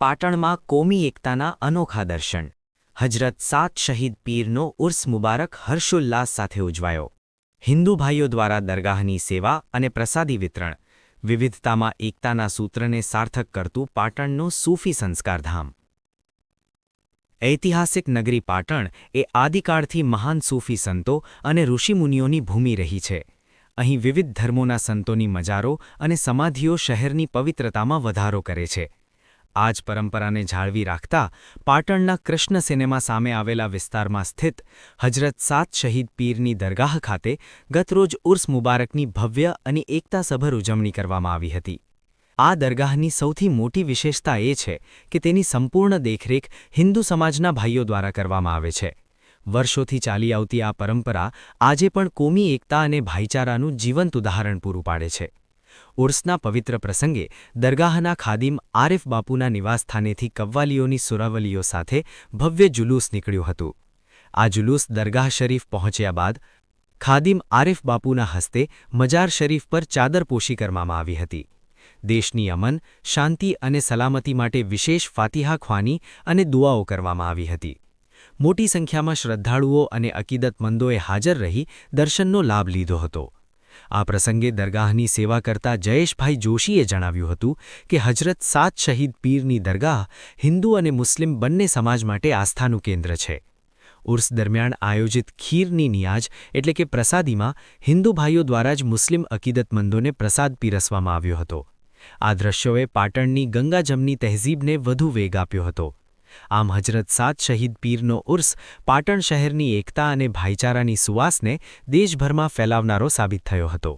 પાટણમાં કોમી એકતાના અનોખા દર્શન. હજરત સાત શહીદ પીરનો ઉર્સ મુબારક હર્ષોલ્લાસ સાથે ઉજવાયો. હિન્દુ ભાઈઓ દ્વારા દરગાહની સેવા અને પ્રસાદી વિતરણ, વિવિધતામાં એકતાના સૂત્રને સાર્થક કરતું પાટણનું સૂફી સંસ્કારધામ. ઐતિહાસિક નગરી પાટણ એ આદિકાળથી મહાન સૂફી સંતો અને ઋષિમુનિઓની ભૂમિ રહી છે. અહીં વિવિધ ધર્મોના સંતોની મજારો અને સમાધિઓ શહેરની પવિત્રતામાં વધારો કરે છે. આ જ પરંપરાને જાળવી રાખતા પાટણના કૃષ્ણ સિનેમા સામે આવેલા વિસ્તારમાં સ્થિત હજરત સાત શહીદ પીરની દરગાહ ખાતે ગતરોજ ઉર્સ મુબારકની ભવ્ય અને એકતાસભર ઉજવણી કરવામાં આવી હતી. આ દરગાહની સૌથી મોટી વિશેષતા એ છે કે તેની સંપૂર્ણ દેખરેખ હિન્દુ સમાજના ભાઈઓ દ્વારા કરવામાં આવે છે. વર્ષોથી ચાલી આવતી આ પરંપરા આજે પણ કોમી એકતા અને ભાઈચારાનું જીવંત ઉદાહરણ પૂરું પાડે છે. ઉર્સના પવિત્ર પ્રસંગે દરગાહના ખાદિમ આરિફ બાપુના નિવાસસ્થાનેથી કવ્વાલીઓની સુરાવલીઓ સાથે ભવ્ય જુલુસ નીકળ્યું હતું. આ જુલુસ દરગાહ શરીફ પહોંચ્યા બાદ ખાદિમ આરિફ બાપુના હસ્તે મજાર શરીફ પર ચાદરપોશી કરવામાં આવી હતી. દેશની અમન, શાંતિ અને સલામતી માટે વિશેષ ફાતિહા ખ્વાની અને દુઆઓ કરવામાં આવી હતી. મોટી સંખ્યામાં શ્રદ્ધાળુઓ અને અકીદતમંદોએ હાજર રહી દર્શનનો લાભ લીધો હતો. આ પ્રસંગે દરગાહની સેવા કરતા જયેશભાઈ જોશીએ જણાવ્યું હતું કે હજરત સાત શહીદ પીરની દરગાહ હિન્દુ અને મુસ્લિમ બંને સમાજ માટે આસ્થાનું કેન્દ્ર છે. ઉર્સ દરમિયાન આયોજિત ખીરની નિયાજ એટલે કે પ્રસાદીમાં હિન્દુ ભાઈઓ દ્વારા જ મુસ્લિમ અકીદતમંદોને પ્રસાદ પીરસવામાં આવ્યો હતો. આ દ્રશ્યોએ પાટણની ગંગાજમની તહેઝીબને વધુ વેગ આપ્યો હતો. આમ હજરત સાત શહીદ પીરનો ઉર્સ પાટણ શહેરની એકતા અને ભાઈચારાની સુવાસને દેશભરમાં ફેલાવનારો સાબિત થયો હતો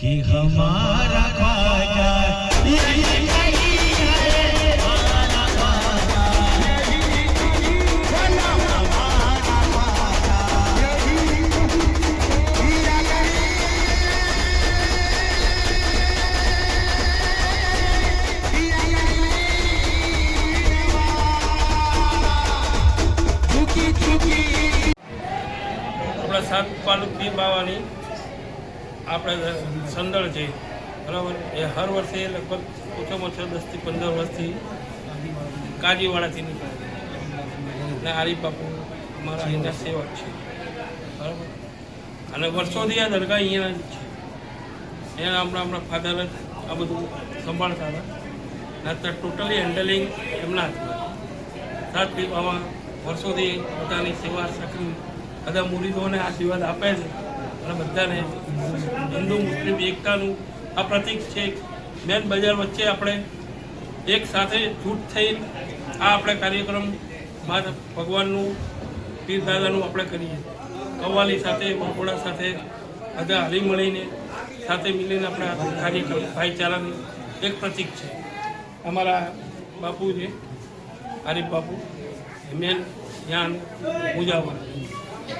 कि हमारा સાત પાલુકી બાવાની આપણે સંદળ છે, બરાબર? એ હર વર્ષે લગભગ ઓછામાં ઓછા દસથી પંદર વર્ષથી કાજીવાડાથી નીકળે અને આરીફ બાપુ અમારા અહીંના સેવક છે, બરાબર? અને વર્ષોથી આ દરગાહ અહીંયા જ છે. એના આપણા આપણા ફાધર જ આ બધું સંભાળતા હતા. અને ટોટલી હેન્ડલિંગ એમના હાથમાં. સાત પીવામાં વર્ષોથી પોતાની સેવા સખી બધા મુરીદોને આશીર્વાદ આપે છે. અને બધાને હિન્દુ, મુસ્લિમ, એકતાનું આ પ્રતિક છે બેન બજાર વચ્ચે આપણે એક સાથે જૂટ થઈ આ આપણે કાર્યક્રમ બાદ ભગવાનનું પીર આપણે કરીએ. કવ્વાલી સાથે બરકોડા સાથે બધા હળી મળીને સાથે મળીને આપણે આ કાર્યક્રમ, ભાઈચારાનું એક પ્રતિક છે. અમારા બાપુ છે, હરીફ બાપુ મેન જ્ઞાન પૂજાવા